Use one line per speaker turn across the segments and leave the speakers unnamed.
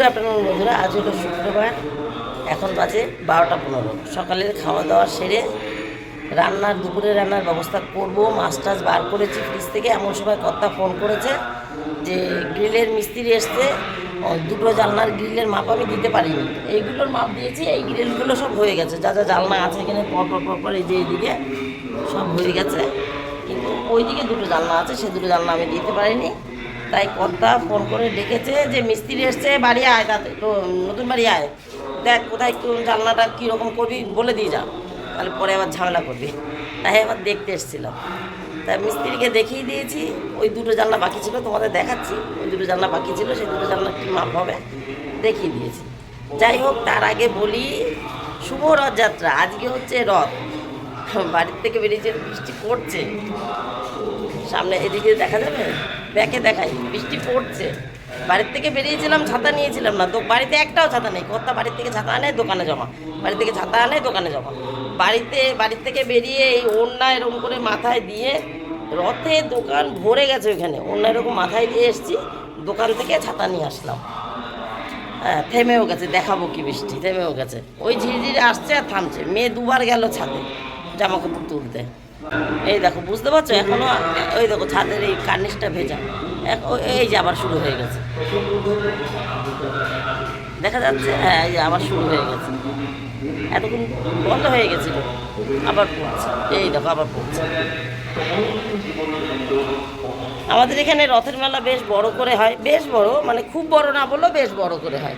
Good afternoon বন্ধুরা, আজ হলো শুক্রবার। এখন বাজে বারোটা পনেরো। সকালের খাওয়া দাওয়া সেরে রান্নার দুপুরে রান্নার ব্যবস্থা করব। মাছ টাছ বার করেছি ফ্রিজ থেকে। এমন সময় কর্তা ফোন করেছে যে, গ্রিলের মিস্ত্রি এসছে। দুটো জানলার গ্রিলের মাপ আমি দিতে পারিনি। এইগুলোর মাপ দিয়েছি, এই গ্রিলগুলো সব হয়ে গেছে। যা যা জানলা আছে এখানে, পর পর পর পর এই যে এইদিকে সব হয়ে গেছে। কিন্তু ওইদিকে দুটো জানলা আছে, সে দুটো জানলা আমি দিতে পারিনি। তাই কর্তা ফোন করে ডেকেছে যে, মিস্ত্রি এসছে, বাড়ি আয় তাতে তো, নতুন বাড়ি আয়। দেখ, কোথায় কোন জানলাটা কীরকম করবি, বলে দিয়ে যা। তাহলে পরে আবার ঝামেলা করবি। তাই আবার দেখতে এসেছিলাম। তাই মিস্ত্রিকে দেখিয়ে দিয়েছি, ওই দুটো জানলা বাকি ছিল, তোমাদের দেখাচ্ছি। ওই দুটো জানলা বাকি ছিল, সেই দুটো জানলা কী মাপ হবে, দেখিয়ে দিয়েছি। যাই হোক, তার আগে বলি, শুভ রথযাত্রা, আজকে হচ্ছে রথ। বাড়ির থেকে বেরিয়েছে, বৃষ্টি পড়ছে। সামনে এদিকে দেখা যাবে? ব্যাকে দেখাই। বৃষ্টি পড়ছে। বাড়ির থেকে বেরিয়েছিলাম, ছাতা নিয়েছিলাম না। তো বাড়িতে একটাও ছাতা নেই। কর্তা বাড়ির থেকে ছাতা আনে, দোকানে জমা। বাড়ি থেকে ছাতা আনে, দোকানে জমা। বাড়িতে, বাড়ির থেকে বেরিয়ে এই ওড়না এরকম করে মাথায় দিয়ে রথে দোকান ভরে গেছে ওখানে ওড়না এরকম মাথায় দিয়ে এসেছি, দোকান থেকে ছাতা নিয়ে আসলাম। হ্যাঁ থেমেও গেছে। দেখাবো কি বৃষ্টি। থেমেও গেছে। ওই ঝিরিঝিরি আসছে আর থামছে। মেয়ে দুবার গেল ছাদে জামা কাপড় তুলতে। এই দেখো, বুঝতে পারছ? এখনও ওই দেখো, ছাদের এই কার্নিশটা ভেজা। এই যে আবার শুরু হয়ে গেছে। দেখা যাচ্ছে হ্যাঁ এই যে আবার শুরু হয়ে গেছে। এতক্ষণ বন্ধ হয়ে গেছিল, আবার পড়ছে। এই দেখো, আবার পড়ছে। আমাদের এখানে রথের মেলা বেশ বড় করে হয়। বেশ বড় মানে খুব বড় না বললেও বেশ বড় করে হয়।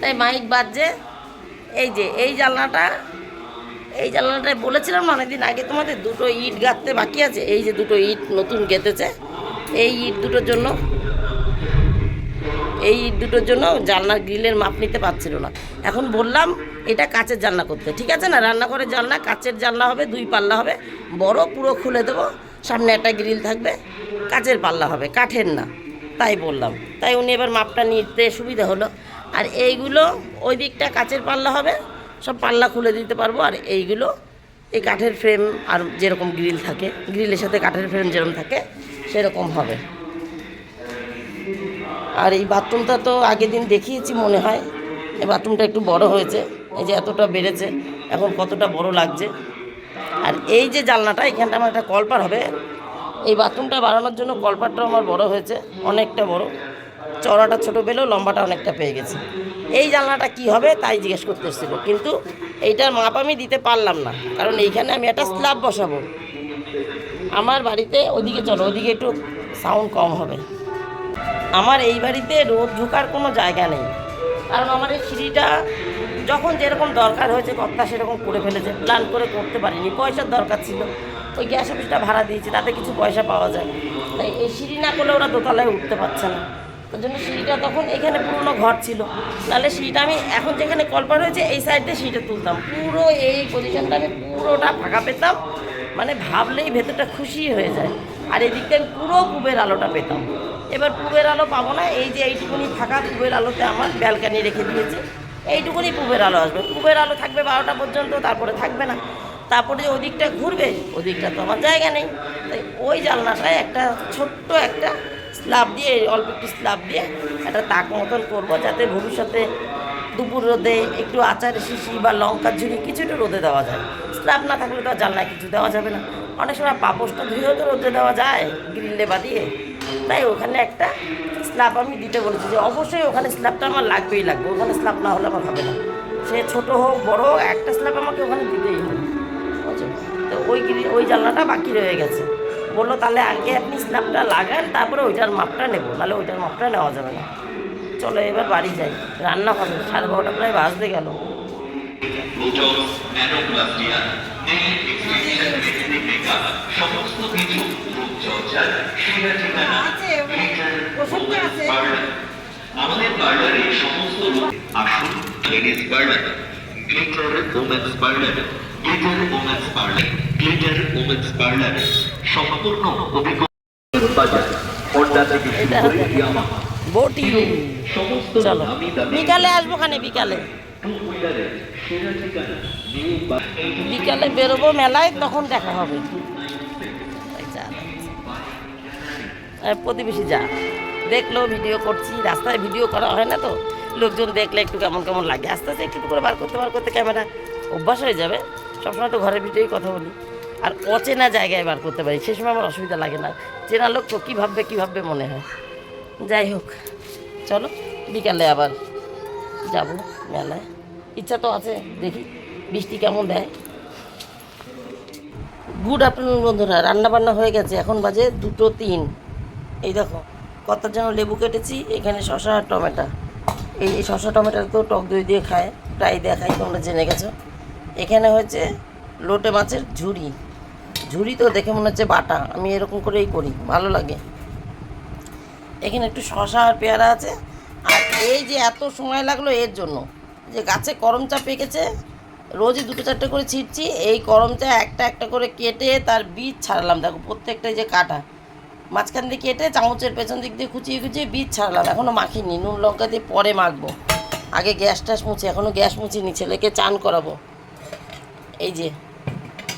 তাই মাইক বাজছে। এই যে, এই জানলাটা এই জানলাটায় বলেছিলাম অনেকদিন আগে তোমাদের দুটো ইট গাঁথতে বাকি আছে। এই যে দুটো ইট নতুন গেঁথেছে, এই ইট দুটোর জন্য, এই ইট দুটোর জন্য জানলার গ্রিলের মাপ নিতে পারছিল না। এখন বললাম, এটা কাচের জানলা করতে। ঠিক আছে না, রান্নাঘরের জানলা, কাচের জানলা হবে, দুই পাল্লা হবে। বড়, পুরো খুলে দেবো, সামনে একটা গ্রিল থাকবে, কাচের পাল্লা হবে, কাঠের না। তাই বললাম। তাই উনি এবার মাপটা নিতে সুবিধা হলো। আর এইগুলো ওই দিকটা কাচের পাল্লা হবে সব পাল্লা খুলে দিতে পারব, আর এইগুলো, এই কাঠের ফ্রেম আর যেরকম গ্রিল থাকে গ্রিলের সাথে কাঠের ফ্রেম যেরকম থাকে, সেরকম হবে। আর এই বাথরুমটা তো আগের দিন দেখিয়েছি মনে হয়, এই বাথরুমটা একটু বড় হয়েছে, এই যে এতটা বেড়েছে, এখন কতটা বড় লাগছে। আর এই যে জানলাটা, এখানটা আমার একটা কলপার হবে, এই বাথরুমটা বানানোর জন্য কলপারটাও আমার বড় হয়েছে, অনেকটা বড়। চড়াটা ছোট পেলেও লম্বাটা অনেকটা পেয়ে গেছে। এই জানলাটা কি হবে তাই জিজ্ঞেস করতে এসেছিল কিন্তু এইটার মাপ আমি দিতে পারলাম না, কারণ এইখানে আমি একটা স্ল্যাব বসাবো। আমার বাড়িতে ওদিকে চলো, ওদিকে একটু সাউন্ড কম হবে। আমার এই বাড়িতে রোদ ঢোকার কোনো জায়গা নেই। কারণ আমার এই সিঁড়িটা যখন যেরকম দরকার হয়েছে কর্তা সেরকম করে ফেলেছে প্ল্যান করে করতে পারিনি, পয়সার দরকার ছিল। ওই গ্যাস অফিসটা ভাড়া দিয়েছে, তাতে কিছু পয়সা পাওয়া যায়। তাই এই সিঁড়ি না করলে ওরা দোতলায় উঠতে পারছে না। তার জন্য সিঁড়িটা তখন এখানে পুরনো ঘর ছিল। তাহলে সিঁড়িটা আমি এখন যেখানে কল্পা হয়েছে, এই সাইডে সিঁড়িটা তুলতাম। পুরো এই পজিশনটা আমি পুরোটা ফাঁকা পেতাম। মানে ভাবলেই ভেতরটা খুশি হয়ে যায়। আর এদিকটা আমি পুরো পুবের আলোটা পেতাম। এবার পুবের আলো পাবো না, এই যে এইটুকুনি ফাঁকা পুবের আলোতে আমার ব্যালকানি রেখে দিয়েছি। এইটুকুনি পুবের আলো আসবে। পুবের আলো থাকবে বারোটা পর্যন্ত, তারপরে থাকবে না। তারপরে যে ওদিকটা ঘুরবে, ওদিকটা তো আমার জায়গা নেই। তাই ওই জানলাটায় একটা ছোট্ট একটা স্ল্যাব দিয়ে, অল্প একটু স্ল্যাব দিয়ে একটা তাক মতন করব যাতে ভবিষ্যতে দুপুর রোদে একটু আচার, শিশি বা লঙ্কার ঝুড়ি কিছুটা রোদে দেওয়া যায়। স্ল্যাব না থাকলে তো আর জানলায় কিছু দেওয়া যাবে না। অনেক সময় পাপোশটা ধুয়েও তো রোদে দেওয়া যায়, গ্রিল গ্রিলে বাদিয়ে তাই ওখানে একটা স্ল্যাব আমি দিতে বলেছি যে অবশ্যই ওখানে স্ল্যাবটা আমার লাগবেই লাগবে, ওখানে স্ল্যাব না হলে আমার হবে না। সে ছোট হোক, বড় হোক, একটা স্ল্যাব আমাকে ওখানে দিতেই হবে। তো ওই ওই জানলাটা বাকি রয়ে গেছে। বলল, তাহলে আগে আপনি স্ল্যাবটা লাগান, তারপরে ওইটার মাপটা নেব তাহলে ওইটার মাপটা নেওয়া যাবে না। চলো এবার বাড়ি যাই, রান্না হবে, সাড়ে বারোটা প্রায় বাজতে গেল।
আমাদের পার্লারে সমস্ত আসুন ladies parlour Glitter women's parlour Glitter women's parlour Glitter women's parlour সম্পূর্ণ
বটি। চলো। বিকালে আসব খানে বিকালে। বিকালে বেরোবো মেলায় তখন দেখা হবে। প্রতিবেশী যা। দেখল ভিডিও করছি রাস্তায় ভিডিও করা হয় না তো। লোকজন দেখলে একটু কেমন কেমন লাগে। আস্তে আস্তে একটু করে বার করতে বার করতে ক্যামেরা অভ্যাস হয়ে যাবে। সবসময় তো ঘরের ভিতরেই কথা বলি। আর অচেনা জায়গায় বার করতে পারি। সে সময় আমার অসুবিধা লাগে না। চেনা লোক তো কী ভাববে কী ভাববে মনে হয়। যাই হোক, চলো, বিকালে আবার যাব মেলায়। ইচ্ছা তো আছে, দেখি বৃষ্টি কেমন দেয়। গুড আফটারনুন বন্ধুরা। রান্না বান্না হয়ে গেছে। এখন বাজে দুটো তিন। এই দেখো কত যেন লেবু কেটেছি। এখানে শশা আর টমেটো। এই শশা টমেটো তো টক দই দিয়ে খায়, প্রায় দেখাই, তোমরা জেনে গেছো। এখানে হয়েছে লোটে মাছের ঝুড়ি। ঝুড়ি তো দেখে মনে হচ্ছে বাটা। আমি এরকম করেই করি, ভালো লাগে। এখানে একটু শশা আর পেয়ারা আছে। আর এই যে এত সময় লাগল এর জন্য, যে গাছে করম চা পেকেছে, রোজই দুটো চারটে করে ছিটছি, এই করম চা একটা একটা করে কেটে তার বীজ ছাড়লাম। দেখো প্রত্যেকটাই যে কাটা, মাঝখান দিয়ে কেটে চামচের পেছন দিক দিয়ে কুচিয়ে কুচিয়ে বীজ ছাড়লাম। এখনও মাখিনি, নুন লঙ্কা দিয়ে পরে মাখবো। আগে গ্যাস ট্যাস মুছি এখনও গ্যাস মুছিনি, ছেলেকে চান করাবো। এই যে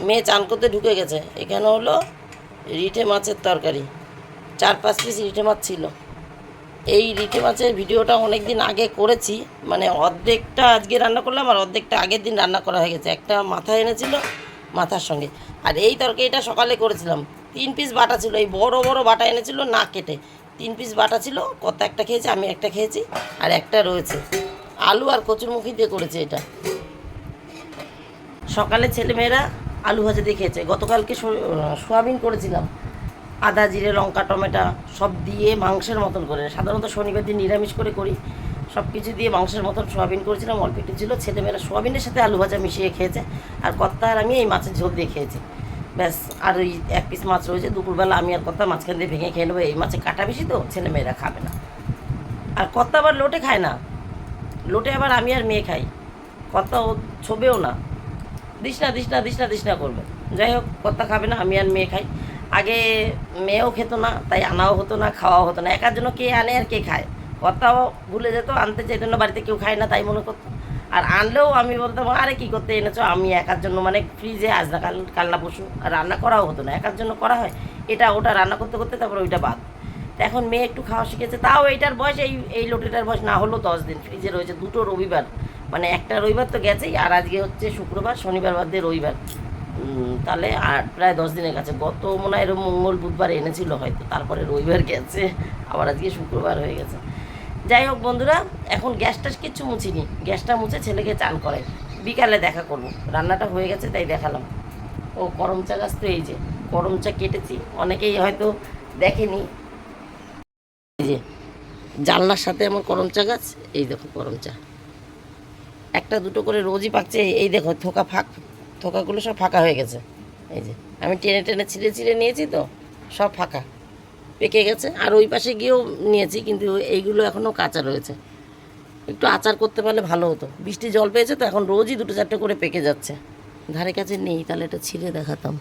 মেয়ে চান করতে ঢুকে গেছে। এখানে হলো রিঠে মাছের তরকারি। চার পাঁচ পিস রিঠে মাছ ছিল। এই রিঠে মাছের ভিডিওটা অনেক দিন আগে করেছি। মানে অর্ধেকটা আজকে রান্না করলাম আর অর্ধেকটা আগের দিন রান্না করা হয়ে গেছে। একটা মাথা এনেছিল মাথার সঙ্গে। আর এই তরকারিটা সকালে করেছিলাম। তিন পিস বাটা ছিল। এই বড় বড় বাটা এনেছিল না কেটে। তিন পিস বাটা ছিল, কত একটা খেয়েছি, আমি একটা খেয়েছি আর একটা রয়েছে। আলু আর কচুরমুখী দিয়ে করেছে এটা। সকালে ছেলেমেয়েরা আলু ভাজা দিয়ে খেয়েছে। গতকালকে সোয়াবিন করেছিলাম। আদা, জিরে, লঙ্কা, টমেটো সব দিয়ে মাংসের মতন করে। সাধারণত শনিবার দিন নিরামিষ করে করি। সব কিছু দিয়ে মাংসের মতন সোয়াবিন করেছিলাম। অল্প একটু ছিল। ছেলেমেয়েরা সোয়াবিনের সাথে আলু ভাজা মিশিয়ে খেয়েছে। আর কর্তা আর আমি এই মাছের ঝোল দিয়ে খেয়েছি। ব্যাস, আর ওই এক পিস মাছ রয়েছে। দুপুরবেলা আমি আর কর্তা মাঝখান দিয়ে ভেঙে খেয়ে নেব। এই মাছে কাটা বেশি তো, ছেলেমেয়েরা খাবে না। আর কর্তা আবার লোটে খায় না। লোটে আবার আমি আর মেয়ে খাই। কর্তা ও ছবেও না। দিস না দিস না না করবে। যাই হোক কর্তা খাবে না, আমি আর মেয়ে খাই। আগে মেয়েও খেত না, তাই আনাও হতো না, খাওয়াও হতো না। একার জন্য কে আনে আর কে খায়? কর্তাও ভুলে যেত, আনতে চাইতো না বাড়িতে কেউ খায় না, তাই মনে করতো। আর আনলেও আমি বলতাম, আরে, কী করতে এনেছো? আমি একার জন্য মানে ফ্রিজে আজ না কাল কাল না পশু আর রান্না করাও হতো না। একার জন্য করা হয়। এটা, ওটা রান্না করতে করতে, তারপর ওইটা বাদ। এখন মেয়ে একটু খাওয়া শিখেছে, তাও এইটার বয়স, এই এই লোটেটার বয়স না হলো দশ দিন। ফ্রিজে রয়েছে দুটো রবিবার। মানে একটা রবিবার তো গেছেই, আর আজকে হচ্ছে শুক্রবার, শনিবার বাদ দিয়ে রবিবার তাহলে আর প্রায় দশ দিনের কাছে। গত মনে হয় মঙ্গল বুধবার এনেছিল হয়তো, তারপরে রবিবার গেছে, আবার আজকে শুক্রবার হয়ে গেছে। যাই হোক বন্ধুরা, এখন গ্যাসটা কিচ্ছু মুছিনি। গ্যাসটা মুছে ছেলেকে চান করে। বিকালে দেখা করব। রান্নাটা হয়ে গেছে, তাই দেখালাম। ও করম চা গাছ তো এই যে, করম চা কেটেছি। অনেকেই হয়তো দেখেনি। এই যে, জানলার সাথে আমার করম চা গাছ, এই দেখো করম চা। একটা দুটো করে রোজই পাকছে এই দেখো থোকা ফাঁক, থোকাগুলো সব ফাঁকা হয়ে গেছে। এই যে, আমি টেনে টেনে ছিঁড়ে ছিঁড়ে নিয়েছি তো, সব ফাঁকা। পেকে গেছে, আর ওই পাশে গিয়েও নিয়েছি, কিন্তু এইগুলো এখনও কাঁচা রয়েছে। একটু আচার করতে পারলে ভালো হতো। বৃষ্টি জল পেয়েছে তো, এখন রোজই দুটো চারটে করে পেকে যাচ্ছে। ধারে কাছে নেই, তাহলে এটা ছিঁড়ে দেখাতাম।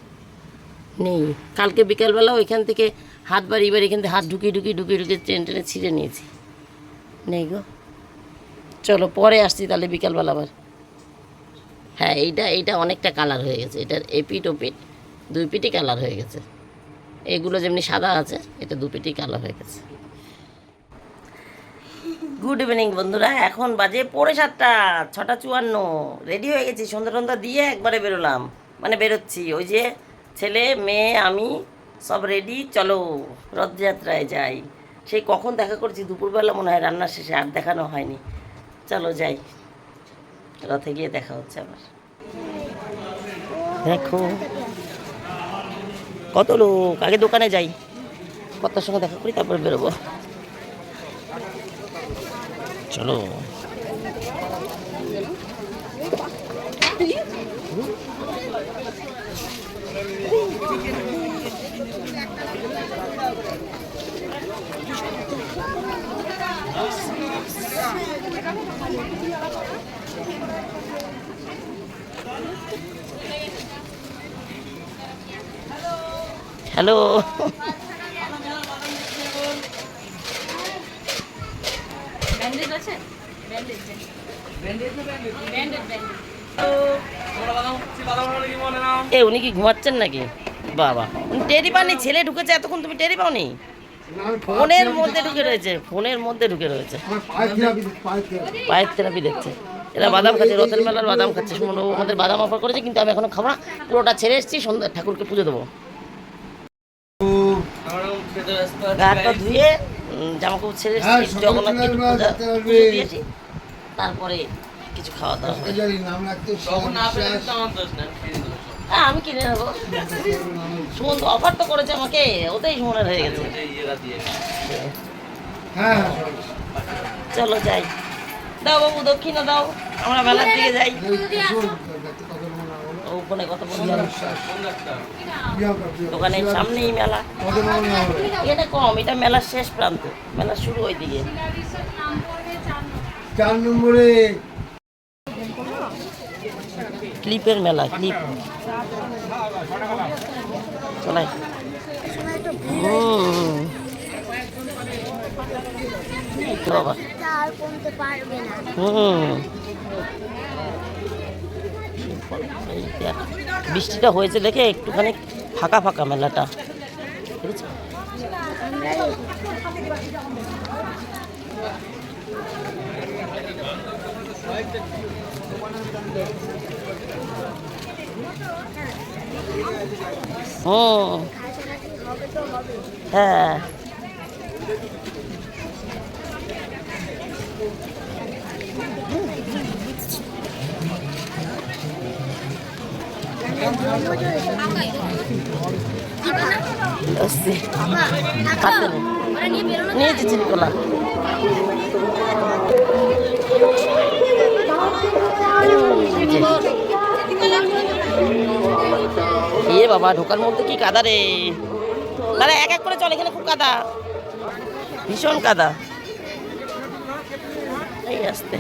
নেই। কালকে বিকালবেলা ওইখান থেকে হাত বাড়ি বাড়ি এখান থেকে হাত ঢুকিয়ে ঢুকিয়ে ঢুকিয়ে ঢুকিয়ে টেনে টেনে ছিঁড়ে নিয়েছি। নেই গো। চলো, পরে আসছি তাহলে বিকালবেলা আবার। হ্যাঁ এইটা এইটা অনেকটা কালার হয়ে গেছে। এটার এপিট ওপিট দুই পিটি কালার হয়ে গেছে। এগুলো যেমনি সাদা আছে, এটা দু পিটি কালার হয়ে গেছে। গুড ইভিনিং বন্ধুরা। এখন বাজে পৌনে সাতটা, ছটা চুয়ান্ন। রেডি হয়ে গেছি সন্ধ্যা টন্ধা দিয়ে একবারে বেরোলাম। মানে বেরোচ্ছি। ওই যে ছেলে, মেয়ে, আমি সব রেডি চলো, রথযাত্রায় যাই। সেই কখন দেখা করছি? দুপুরবেলা মনে হয় রান্নার শেষে, আর দেখানো হয়নি। চলো যাই। রথে গিয়ে দেখা হচ্ছে আমার দেখো। কত লোক? আগে দোকানে যাই। কত সঙ্গে দেখা করি, তারপর বেরোবো। চলো। হ্যালো
ব্যান্ডেজ আছে? ব্যান্ডেজ ব্যান্ডেজ ব্যান্ডেজ
এ উনি কি ঘুমাচ্ছেন নাকি? বাবা। উনি টেরি পাননি ছেলে ঢুকেছে এতক্ষণ তুমি টেরি পাওনি? ফোনের মধ্যে ঢুকে রয়েছে ফোনের মধ্যে ঢুকে রয়েছে।
পায়ের থেরাপি
দেখছে। এরা বাদাম খাচ্ছে রতন মেলার বাদাম খাচ্ছে সুমন বাবু আমাদের বাদাম অফার করেছে কিন্তু আমি এখনও খাব না। পুরোটা ছেড়ে এসেছি সন্ধ্যা ঠাকুরকে পুজো দেবো। গা হাত ধুয়ে জামা কাপড় ছেড়ে
হ্যাঁ,
এসেছি
সকালে
জগন্নাথকে পূজা- দিয়েছি তারপরে কিছু খাওয়া দাওয়া হ্যাঁ আমি কিনে নেব। সুমন তো অফার তো করেছে আমাকে ওতেই সুমনের হয়ে গেছে।
হ্যাঁ।
চলো যাই। দাও বাবু দক্ষিণা দাও আমরা মেলার দিকে যাই। ওখানে কত দোকানের সামনেই মেলা। এটা কম এটা মেলার শেষ প্রান্ত। মেলা শুরু ওই দিকে
চার নম্বরে।
ক্লিপের মেলা ক্লিপ। চলাই। বাবা। হুম। বৃষ্টিটা হয়েছে দেখে একটুখানি ফাঁকা ফাঁকা মেলাটা? হুম
কাছাকাছি হবে হবে
হ্যাঁ। নিয়ে যাচ্ছি কোলা এ বাবা, ঢোকার মধ্যে কি কাদা রে? দাদা এক এক করে চলে, এখানে খুব কাদা। ভীষণ কাদা। এই আসতে।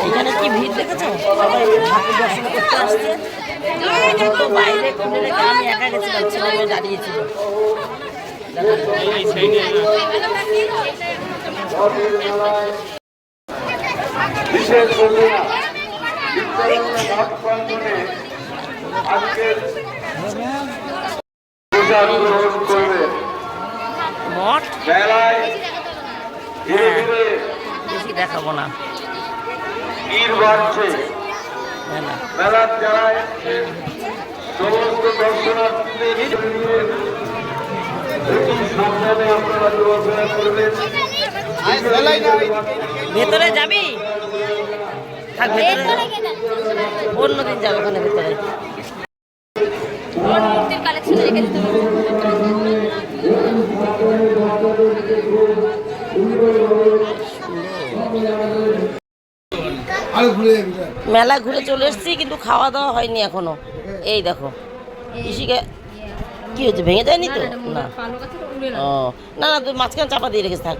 এখানে কি ভিড় দেখেছ? সবাই ঠাকুর দর্শন করতে আসছে বাইরে খুলে রেখে আমি একা গেছিলাম ছেলে দাঁড়িয়েছিল
বিশেষ আজকের পূজা গ্রহণ করবে মেলায় ধীরে ধীরে
বেশি দেখাবো না।
ভিড় বাড়ছে। মেলার জায়গায় সমস্ত দর্শনার্থীদের সাবধানে আপনারা চলাফেরা করবেন।
ভেতরে যাবি? থাক ভেতরে অন্যদিন যাব ওখানে ভেতরে।
কালেকশন রেখে দিতে
মেলা ঘুরে চলে এসেছি কিন্তু খাওয়া দাওয়া হয়নি এখনও। এই দেখো। ইসিকে কি হয়েছে ভেঙে যায়নি তো? না। ও না না তুই মাঝখানে চাপা দিয়ে রেখেছে থাক।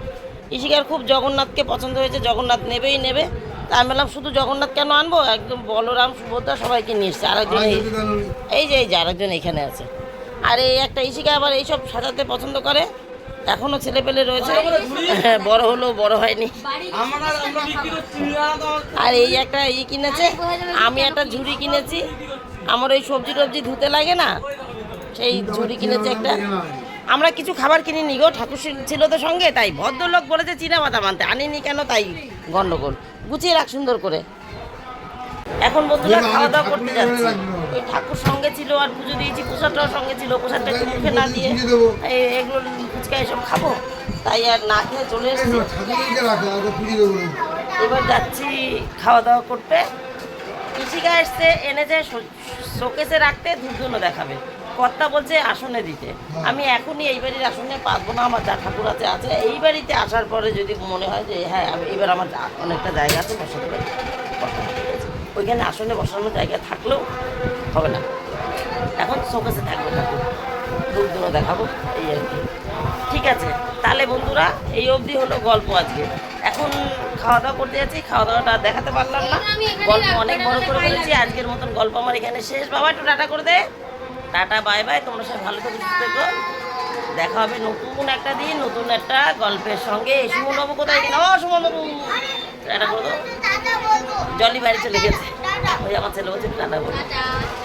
ইশিকার খুব জগন্নাথকে পছন্দ হয়েছে জগন্নাথ নেবেই নেবে। তা আমি বললাম শুধু জগন্নাথ কেন আনব? একদম বলরাম সুভদ্রা সবাইকে নিয়ে এসছে। আরেকজন? এই যে এই যে আরেকজন এখানে আছে। আর এই একটা ইশিকা আবার এইসব সাজাতে পছন্দ করে। এখনও ছেলে পেলে রয়েছে। হ্যাঁ, বড় হলো বড় হয়নি। আর এই একটা ই কিনেছে আমি একটা ঝুড়ি কিনেছি। আমার ওই সবজি টবজি ধুতে লাগে না সেই ঝুড়ি কিনেছে একটা। আমরা কিছু খাবার কিনিনি গো ঠাকুর ছিল- তো সঙ্গে তাই ভদ্রলোক বলেছে চীনা বাদাম আনতে আনিনি কেন তাই গন্ডগোল। গুছিয়ে রাখ সুন্দর করে। এখন বন্ধুরা খাওয়া দাওয়া করতে যাচ্ছি। ওই ঠাকুর সঙ্গে ছিল আর পুজো দিয়েছি প্রসাদটাও সঙ্গে ছিল প্রসাদটা একটু মুখে না দিয়ে এগুলো ফুচকা এসব খাব। তাই আর না খেয়ে চলে এসেছি। এবার যাচ্ছি খাওয়া দাওয়া করতে। কৃষিকা এসছে এনেছে শোকেসে রাখতে ধূপধুনো দেখাবে। কর্তা বলছে আসনে দিতে। আমি এখনই এই বাড়ির আসনে পারব না আমার যা ঠাকুর আছে আছে। এই বাড়িতে আসার পরে যদি মনে হয় যে হ্যাঁ আমি এবার আমার অনেকটা জায়গা আছে বসাতে। ওইখানে আসনে বসানোর জায়গা থাকলেও হবে না। এখন শোকেসে থাকবে ঠাকুর। দূর দূরে দেখাবো এই আর কি। ঠিক আছে তাহলে বন্ধুরা এই অবধি হলো গল্প আজকে। এখন খাওয়া দাওয়া করতে যাচ্ছি খাওয়া দাওয়াটা দেখাতে পারলাম না। গল্প অনেক বড় করে ফেলেছি আজকের মতন গল্প আমার এখানে শেষ। বাবা একটু টাটা করে দে। Tata bye bye. তোমরা সব ভালো থেকো সুস্থ থেকো। দেখা হবে নতুন একটা দিন নতুন একটা গল্পের সঙ্গে। এই সুমন বাবু কোথায় গেল ও সুমন বাবু। টাটা করে দাও
বলব।
জলি বাড়ি চলে গেছে। ওই আমার ছেলে বলছে টাটা বলে।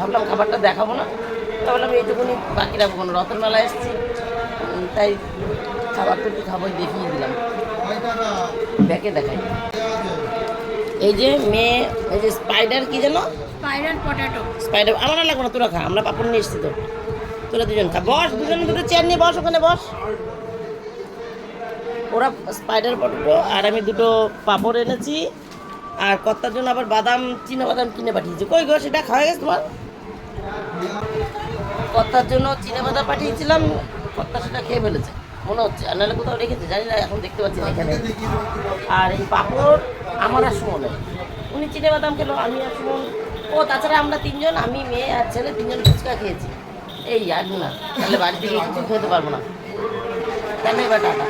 ভাবলাম খাবারটা দেখাবো না। তা ভাবলাম এইটুকুনি বাকি রাখব কোনো রতন মেলা এসেছি। তাই খাবারটা একটু খাবার দেখিয়ে দিলাম। ব্যাকে দেখাই। এই যে মেয়ে এই যে স্পাইডার কি যেন?
স্পাইরাল পটেটো
স্পাইডার আমার লাগবে না তোরা খা আমরা পাপড় নিয়ে এসেছি তো। তোরা দুজন খা। বস দুজন দুটো চেয়ার নিয়ে বস ওখানে বস। ওরা স্পাইডার পটেটো আর আমি দুটো পাপড় এনেছি। আর কর্তার জন্য আবার বাদাম চিনা বাদাম কিনে পাঠিয়েছি। কই গো সেটা খাওয়া গেছে তোমার? কর্তার জন্য চিনা বাদা পাঠিয়েছিলাম কর্তা সেটা খেয়ে ফেলেছে। মনে হচ্ছে, আর নাহলে কোথাও রেখেছে, জানি না, এখন দেখতে পাচ্ছি এখানে। আর এই পাপড় আমার আর নেই উনি চিনে বাদাম খেলো, আমি আর সুমন। ও, তাছাড়া আমরা তিনজন, আমি, মেয়ে আর ছেলে, তিনজন ফুচকা খেয়েছি। এই, আর না, তাহলে বাড়ি থেকে কিছু খেতে পারব না। তাহলে এবার টাটা?